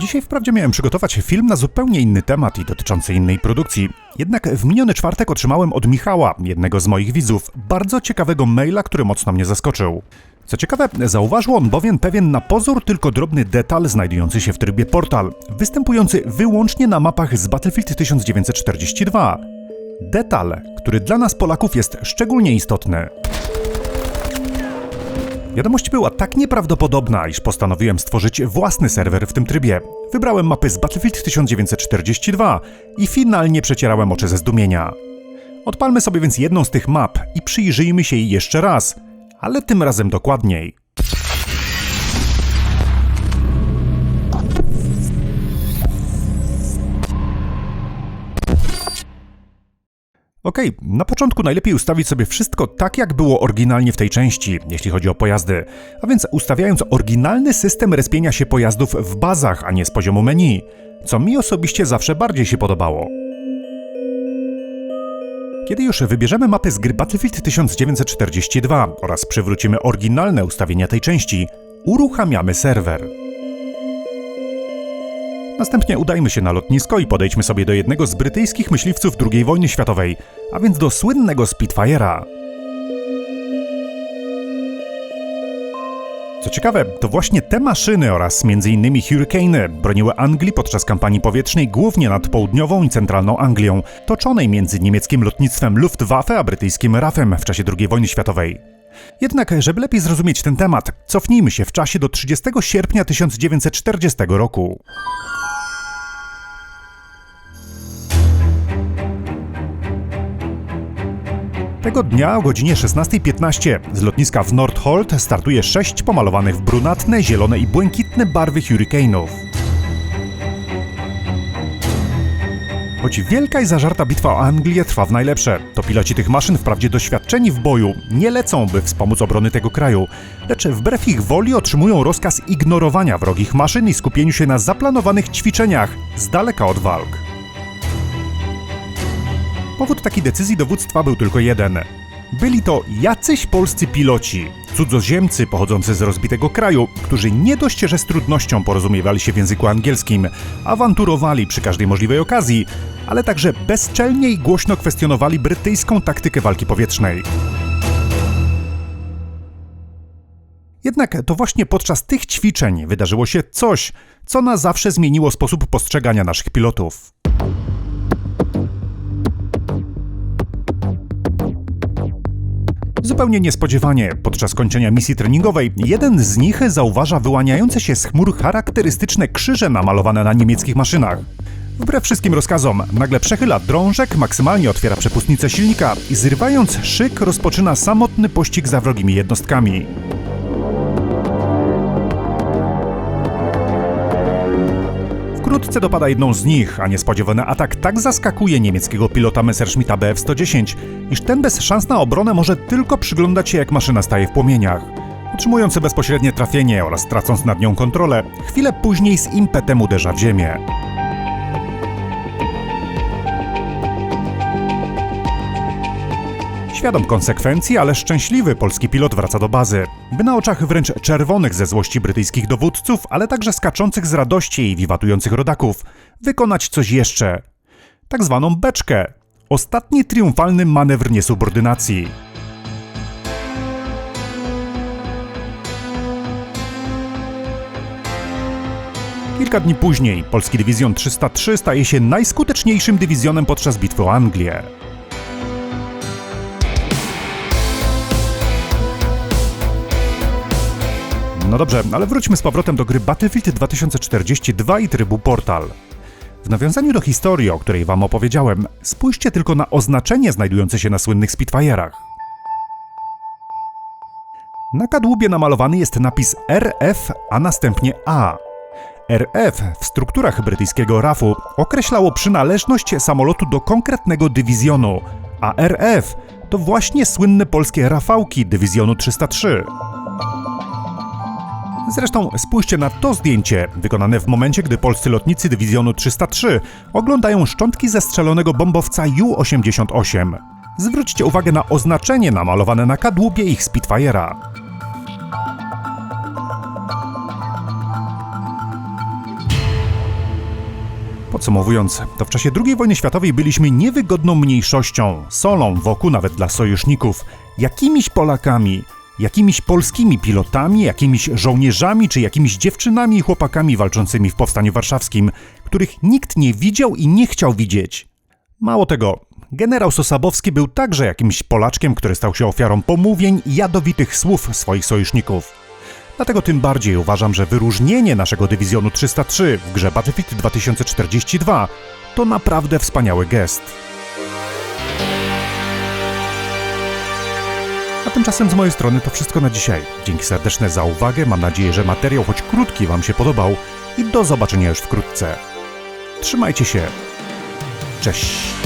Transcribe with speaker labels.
Speaker 1: Dzisiaj wprawdzie miałem przygotować film na zupełnie inny temat i dotyczący innej produkcji. Jednak w miniony czwartek otrzymałem od Michała, jednego z moich widzów, bardzo ciekawego maila, który mocno mnie zaskoczył. Co ciekawe, zauważył on bowiem pewien na pozór tylko drobny detal znajdujący się w trybie portal, występujący wyłącznie na mapach z Battlefield 1942. Detal, który dla nas Polaków jest szczególnie istotny. Wiadomość była tak nieprawdopodobna, iż postanowiłem stworzyć własny serwer w tym trybie. Wybrałem mapy z Battlefield 1942 i finalnie przecierałem oczy ze zdumienia. Odpalmy sobie więc jedną z tych map i przyjrzyjmy się jej jeszcze raz, ale tym razem dokładniej. Okej, na początku najlepiej ustawić sobie wszystko tak, jak było oryginalnie w tej części, jeśli chodzi o pojazdy. A więc ustawiając oryginalny system respienia się pojazdów w bazach, a nie z poziomu menu, co mi osobiście zawsze bardziej się podobało. Kiedy już wybierzemy mapy z gry Battlefield 1942 oraz przywrócimy oryginalne ustawienia tej części, uruchamiamy serwer. Następnie udajmy się na lotnisko i podejdźmy sobie do jednego z brytyjskich myśliwców II wojny światowej, a więc do słynnego Spitfire'a. Co ciekawe, to właśnie te maszyny oraz m.in. Hurricane broniły Anglii podczas kampanii powietrznej głównie nad południową i centralną Anglią, toczonej między niemieckim lotnictwem Luftwaffe a brytyjskim RAFem w czasie II wojny światowej. Jednak, żeby lepiej zrozumieć ten temat, cofnijmy się w czasie do 30 sierpnia 1940 roku. Tego dnia o godzinie 16.15 z lotniska w Nordholt startuje sześć pomalowanych w brunatne, zielone i błękitne barwy Hurricane'ów. Choć wielka i zażarta bitwa o Anglię trwa w najlepsze, to piloci tych maszyn, wprawdzie doświadczeni w boju, nie lecą, by wspomóc obrony tego kraju, lecz wbrew ich woli otrzymują rozkaz ignorowania wrogich maszyn i skupieniu się na zaplanowanych ćwiczeniach z daleka od walk. Powód takiej decyzji dowództwa był tylko jeden. Byli to jacyś polscy piloci, cudzoziemcy pochodzący z rozbitego kraju, którzy nie dość, że z trudnością porozumiewali się w języku angielskim, awanturowali przy każdej możliwej okazji, ale także bezczelnie i głośno kwestionowali brytyjską taktykę walki powietrznej. Jednak to właśnie podczas tych ćwiczeń wydarzyło się coś, co na zawsze zmieniło sposób postrzegania naszych pilotów. Zupełnie niespodziewanie, podczas kończenia misji treningowej, jeden z nich zauważa wyłaniające się z chmur charakterystyczne krzyże namalowane na niemieckich maszynach. Wbrew wszystkim rozkazom, nagle przechyla drążek, maksymalnie otwiera przepustnicę silnika i zrywając szyk rozpoczyna samotny pościg za wrogimi jednostkami. Wkrótce dopada jedną z nich, a niespodziewany atak tak zaskakuje niemieckiego pilota Messerschmitta Bf-110, iż ten bez szans na obronę może tylko przyglądać się jak maszyna staje w płomieniach. Otrzymując bezpośrednie trafienie oraz tracąc nad nią kontrolę, chwilę później z impetem uderza w ziemię. Świadom konsekwencji, ale szczęśliwy polski pilot wraca do bazy. By na oczach wręcz czerwonych ze złości brytyjskich dowódców, ale także skaczących z radości i wiwatujących rodaków, wykonać coś jeszcze. Tak zwaną beczkę. Ostatni triumfalny manewr niesubordynacji. Kilka dni później polski dywizjon 303 staje się najskuteczniejszym dywizjonem podczas bitwy o Anglię. No dobrze, ale wróćmy z powrotem do gry Battlefield 2042 i trybu Portal. W nawiązaniu do historii, o której wam opowiedziałem, spójrzcie tylko na oznaczenie znajdujące się na słynnych Spitfire'ach. Na kadłubie namalowany jest napis RF, a następnie A. RF w strukturach brytyjskiego RAF-u określało przynależność samolotu do konkretnego dywizjonu, a RF to właśnie słynne polskie Rafałki dywizjonu 303. Zresztą spójrzcie na to zdjęcie, wykonane w momencie, gdy polscy lotnicy dywizjonu 303 oglądają szczątki zestrzelonego bombowca Ju-88. Zwróćcie uwagę na oznaczenie namalowane na kadłubie ich Spitfire'a. Podsumowując, to w czasie II wojny światowej byliśmy niewygodną mniejszością, solą wokół nawet dla sojuszników, jakimiś Polakami, jakimiś polskimi pilotami, jakimiś żołnierzami czy jakimiś dziewczynami i chłopakami walczącymi w powstaniu warszawskim, których nikt nie widział i nie chciał widzieć. Mało tego, generał Sosabowski był także jakimś Polaczkiem, który stał się ofiarą pomówień i jadowitych słów swoich sojuszników. Dlatego tym bardziej uważam, że wyróżnienie naszego dywizjonu 303 w grze Battlefield 2042 to naprawdę wspaniały gest. A tymczasem z mojej strony to wszystko na dzisiaj. Dzięki serdeczne za uwagę, mam nadzieję, że materiał choć krótki Wam się podobał i do zobaczenia już wkrótce. Trzymajcie się. Cześć.